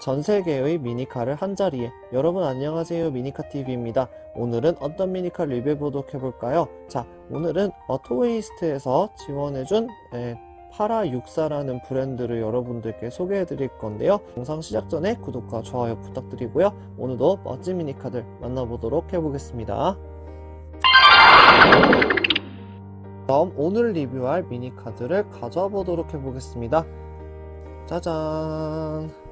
전 세계의 미니카를 한자리에. 여러분 안녕하세요. 미니카TV입니다. 오늘은 어떤 미니카 리뷰 보도록 해볼까요? 자 오늘은 어토웨이스트에서 지원해준 에, 파라육사라는 브랜드를 여러분들께 소개해 드릴 건데요. 영상 시작 전에 구독과 좋아요 부탁드리고요. 오늘도 멋진 미니카들 만나보도록 해보겠습니다. 다음 오늘 리뷰할 미니카드를 가져와 보도록 해보겠습니다. 짜잔! 네,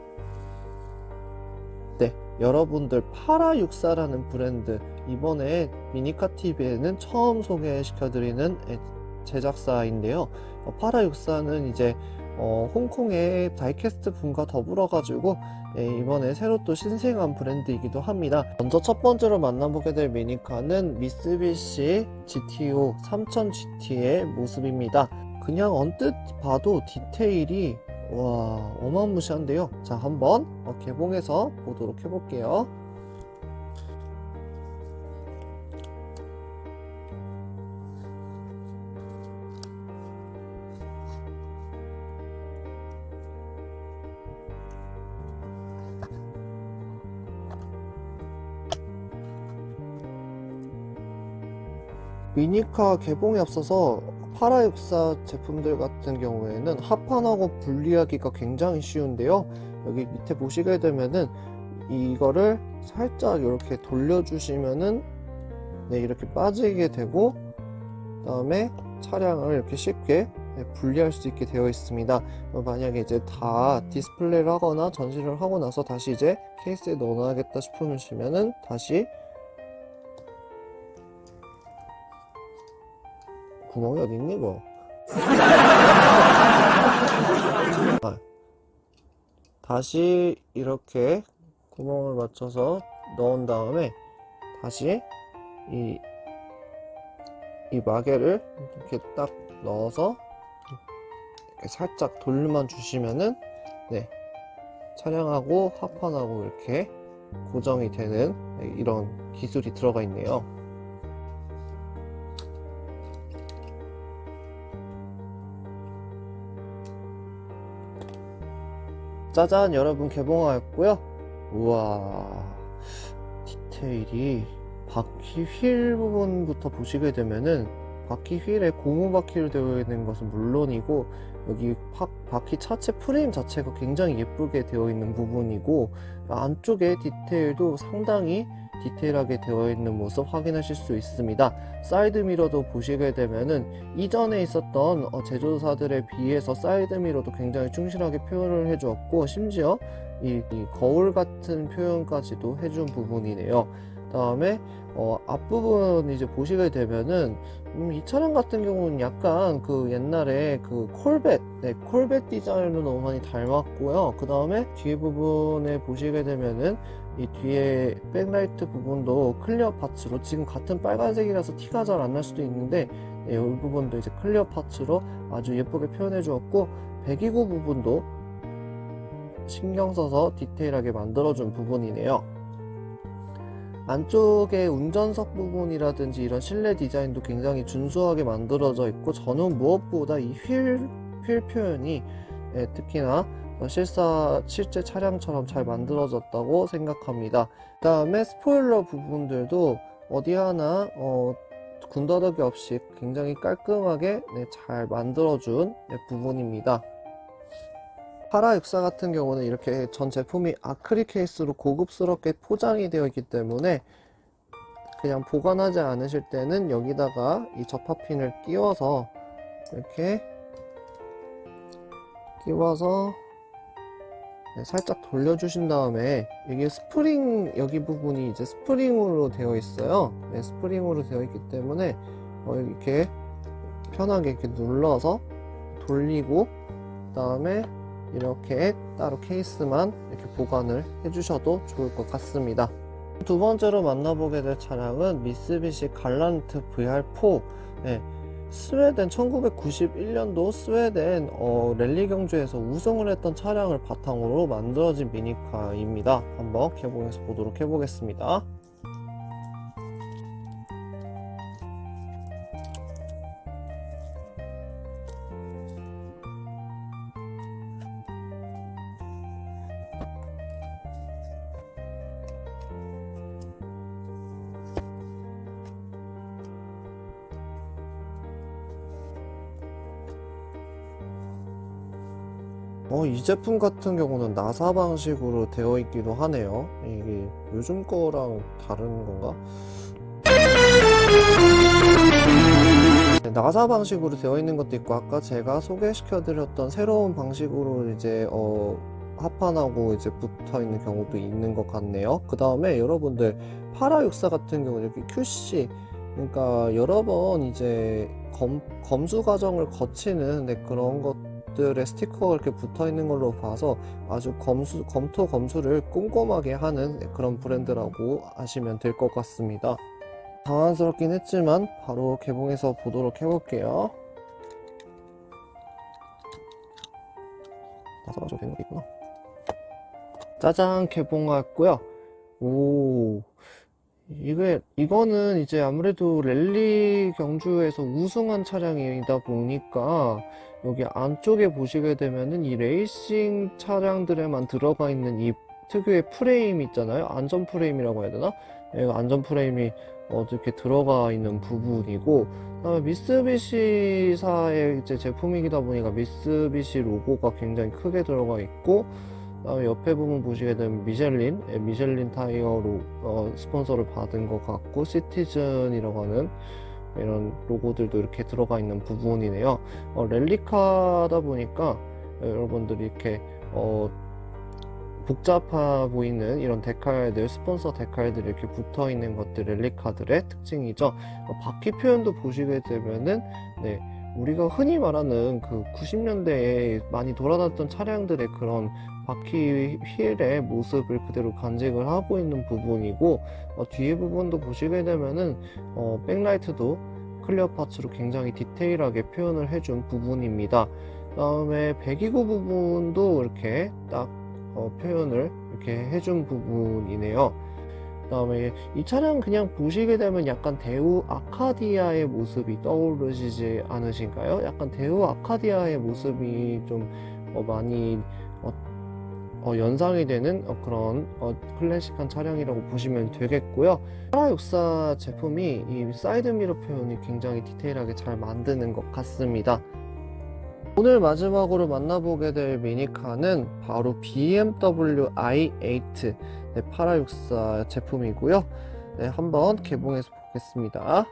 여러분들 파라육사라는 브랜드 이번에 미니카 TV에는 처음 소개시켜드리는 에- 제작사인데요. 어, 파라육사는 이제 어, 홍콩의 다이캐스트 분과 더불어 가지고 예, 이번에 새로 또 신생한 브랜드이기도 합니다. 먼저 첫 번째로 만나보게 될 미니카는 미쓰비시 GTO 3000 GT의 모습입니다. 그냥 언뜻 봐도 디테일이 와 어마무시한데요? 자 한번 어, 개봉해서 보도록 해볼게요. 미니카 개봉에 앞서서 파라육사 제품들 같은 경우에는 합판하고 분리하기가 굉장히 쉬운데요. 여기 밑에 보시게 되면은 이거를 살짝 이렇게 돌려주시면은 네, 이렇게 빠지게 되고 그 다음에 차량을 이렇게 쉽게 네, 분리할 수 있게 되어 있습니다. 어, 만약에 이제 다 디스플레이를 하거나 전시를 하고 나서 다시 이제 케이스에 넣어놔야겠다 싶으시면은 다시 구멍이 어디 있니 이거? 아, 다시 이렇게 구멍을 맞춰서 넣은 다음에 다시 이, 이 마개를 이렇게 딱 넣어서 이렇게 살짝 돌려만 주시면은 네 차량하고 합판하고 이렇게 고정이 되는 네, 이런 기술이 들어가 있네요. 짜잔 여러분 개봉하였고요. 우와 디테일이 바퀴 휠 부분부터 보시게 되면은 바퀴 휠에 고무 바퀴로 되어 있는 것은 물론이고 여기 바, 바퀴 차체 프레임 자체가 굉장히 예쁘게 되어 있는 부분이고 안쪽에 디테일도 상당히 디테일하게 되어 있는 모습 확인하실 수 있습니다. 사이드 미러도 보시게 되면은 이전에 있었던 어, 제조사들에 비해서 사이드 미러도 굉장히 충실하게 표현을 해주었고 심지어 이, 이 거울 같은 표현까지도 해준 부분이네요. 다음에 어, 앞부분 이제 보시게 되면은 음, 이 차량 같은 경우는 약간 그 옛날에 그 콜벳, 네, 콜벳 디자인으로 너무 많이 닮았고요. 그 다음에 뒤에 부분에 보시게 되면은 이 뒤에 백라이트 부분도 클리어 파츠로 지금 같은 빨간색이라서 티가 잘 안 날 수도 있는데 네, 이 부분도 이제 클리어 파츠로 아주 예쁘게 표현해 주었고 배기구 부분도 신경 써서 디테일하게 만들어준 부분이네요. 안쪽에 운전석 부분이라든지 이런 실내 디자인도 굉장히 준수하게 만들어져 있고 저는 무엇보다 이 휠, 휠 표현이 예, 특히나 실사 실제 차량처럼 잘 만들어졌다고 생각합니다. 그 다음에 스포일러 부분들도 어디 하나 어, 군더더기 없이 굉장히 깔끔하게 네, 잘 만들어준 네, 부분입니다. 파라 육사 같은 경우는 이렇게 전 제품이 아크릴 케이스로 고급스럽게 포장이 되어 있기 때문에 그냥 보관하지 않으실 때는 여기다가 이 접합핀을 끼워서 이렇게 끼워서 네, 살짝 돌려주신 다음에 이게 스프링 여기 부분이 이제 스프링으로 되어 있어요. 네, 스프링으로 되어 있기 때문에 어, 이렇게 편하게 이렇게 눌러서 돌리고 그 다음에 이렇게 따로 케이스만 이렇게 보관을 해주셔도 좋을 것 같습니다. 두 번째로 만나보게 될 차량은 미쓰비시 갈란트 VR4. 네, 스웨덴 1991년도 스웨덴 어, 랠리 경주에서 우승을 했던 차량을 바탕으로 만들어진 미니카입니다. 한번 개봉해서 보도록 해보겠습니다. 어, 이 제품 같은 경우는 나사 방식으로 되어 있기도 하네요. 이게 요즘 거랑 다른 건가? 네, 나사 방식으로 되어 있는 것도 있고, 아까 제가 소개시켜 드렸던 새로운 방식으로 이제, 어, 합판하고 이제 붙어 있는 경우도 있는 것 같네요. 그 다음에 여러분들, 파라육사 같은 경우는 이렇게 QC, 그러니까 여러 번 이제 검, 검수 과정을 거치는 네, 그런 것 들의 스티커가 이렇게 붙어 있는 걸로 봐서 아주 검수, 검토 검수를 꼼꼼하게 하는 네, 그런 브랜드라고 하시면 될 것 같습니다. 당황스럽긴 했지만 바로 개봉해서 보도록 해볼게요. 나사가지고 되는 게 있구나. 짜잔 개봉했고요. 오 이게 이거는 이제 아무래도 랠리 경주에서 우승한 차량이다 보니까 여기 안쪽에 보시게 되면은 이 레이싱 차량들에만 들어가 있는 이 특유의 프레임 있잖아요. 안전 프레임이라고 해야 되나? 예, 안전 프레임이 어떻게 들어가 있는 부분이고, 그다음에 미쓰비시사의 이제 제품이다 보니까 미쓰비시 로고가 굉장히 크게 들어가 있고, 그다음에 옆에 부분 보시게 되면 미셸린, 예, 미셸린 타이어로 어, 스폰서를 받은 것 같고, 시티즌이라고 하는 이런 로고들도 이렇게 들어가 있는 부분이네요. 어, 랠리카다 보니까 예, 여러분들이 이렇게 어, 복잡해 보이는 이런 데칼들, 스폰서 데칼들이 이렇게 붙어 있는 것들 랠리카들의 특징이죠. 어, 바퀴 표현도 보시게 되면은 네, 우리가 흔히 말하는 그 90년대에 많이 돌아다녔던 차량들의 그런 바퀴 휠의 모습을 그대로 간직을 하고 있는 부분이고 어, 뒤에 부분도 보시게 되면은 어, 백라이트도 클리어 파츠로 굉장히 디테일하게 표현을 해준 부분입니다. 다음에 배기구 부분도 이렇게 딱 어, 표현을 이렇게 해준 부분이네요. 그다음에 이 차량 그냥 보시게 되면 약간 대우 아카디아의 모습이 떠오르시지 않으신가요? 약간 대우 아카디아의 모습이 좀 어, 많이 어, 어, 연상이 되는 어, 그런 어, 클래식한 차량이라고 보시면 되겠고요. 파라64 제품이 이 사이드 미러 표현이 굉장히 디테일하게 잘 만드는 것 같습니다. 오늘 마지막으로 만나보게 될 미니카는 바로 BMW i8 네, 파라64 제품이고요. 네, 한번 개봉해서 보겠습니다.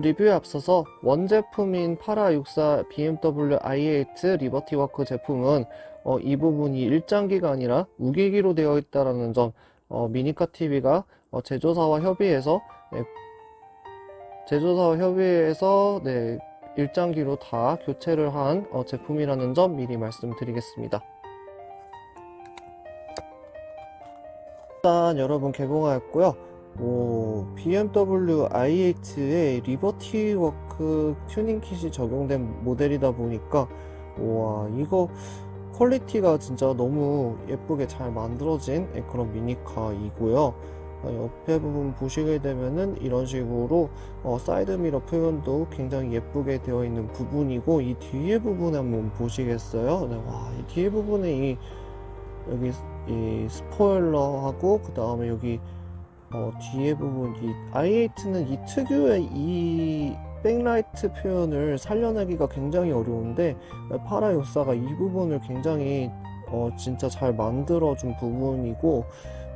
리뷰에 앞서서 원제품인 파라64 BMW i8 리버티 워크 제품은 어, 이 부분이 일장기가 아니라 무기기로 되어 있다는 점 어, 미니카 TV가 어, 제조사와 협의해서 네, 제조사와 협의해서 네, 일장기로 다 교체를 한 어, 제품이라는 점 미리 말씀드리겠습니다. 일단 여러분 개봉하였고요. 오, BMW i8에 리버티 워크 튜닝 킷이 적용된 모델이다 보니까 와 이거 퀄리티가 진짜 너무 예쁘게 잘 만들어진 그런 미니카이고요. 어, 옆에 부분 보시게 되면은 이런 식으로 어, 사이드 미러 표현도 굉장히 예쁘게 되어 있는 부분이고 이 뒤에 부분에 한번 보시겠어요? 네, 와, 이 뒤에 부분에 이 여기 이 스포일러하고 그 다음에 여기 어, 뒤에 부분 이 i8는 이 특유의 이 백라이트 표현을 살려내기가 굉장히 어려운데 파라 요사가 이 부분을 굉장히 어, 진짜 잘 만들어준 부분이고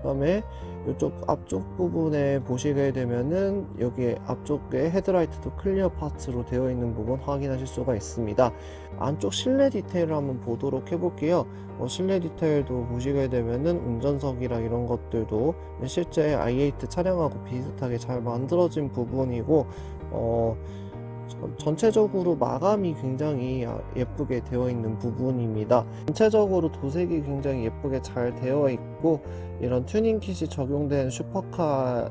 그 다음에 이쪽 앞쪽 부분에 보시게 되면은 여기 앞쪽에 헤드라이트도 클리어 파츠로 되어 있는 부분 확인하실 수가 있습니다. 안쪽 실내 디테일을 한번 보도록 해볼게요. 어, 실내 디테일도 보시게 되면은 운전석이랑 이런 것들도 실제 i8 차량하고 비슷하게 잘 만들어진 부분이고 어, 전- 전체적으로 마감이 굉장히 아, 예쁘게 되어 있는 부분입니다. 전체적으로 도색이 굉장히 예쁘게 잘 되어 있고 이런 튜닝 킷이 적용된 슈퍼카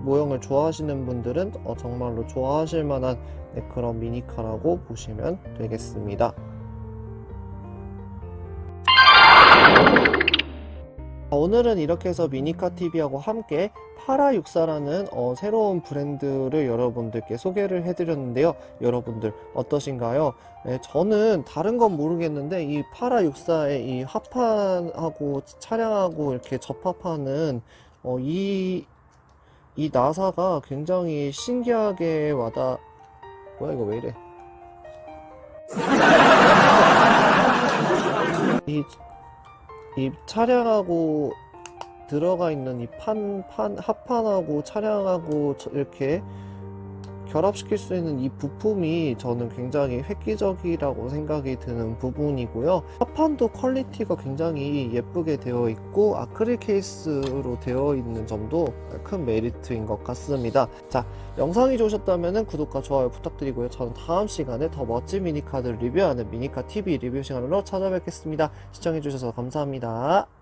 모형을 좋아하시는 분들은 어, 정말로 좋아하실 만한 네, 그런 미니카라고 보시면 되겠습니다. 오늘은 이렇게 해서 미니카 TV하고 함께 파라64라는 어, 새로운 브랜드를 여러분들께 소개를 해드렸는데요. 여러분들 어떠신가요? 네, 저는 다른 건 모르겠는데 이 파라64의 이 합판하고 차량하고 이렇게 접합하는 어, 이, 이 나사가 굉장히 신기하게 와닿, 뭐야 이거 왜 이래 이, 이 차량하고 들어가 있는 이 판, 판, 합판하고 차량하고 저- 이렇게 결합시킬 수 있는 이 부품이 저는 굉장히 획기적이라고 생각이 드는 부분이고요. 합판도 퀄리티가 굉장히 예쁘게 되어 있고 아크릴 케이스로 되어 있는 점도 큰 메리트인 것 같습니다. 자, 영상이 좋으셨다면 구독과 좋아요 부탁드리고요. 저는 다음 시간에 더 멋진 미니카들 리뷰하는 미니카 TV 리뷰 시간으로 찾아뵙겠습니다. 시청해주셔서 감사합니다.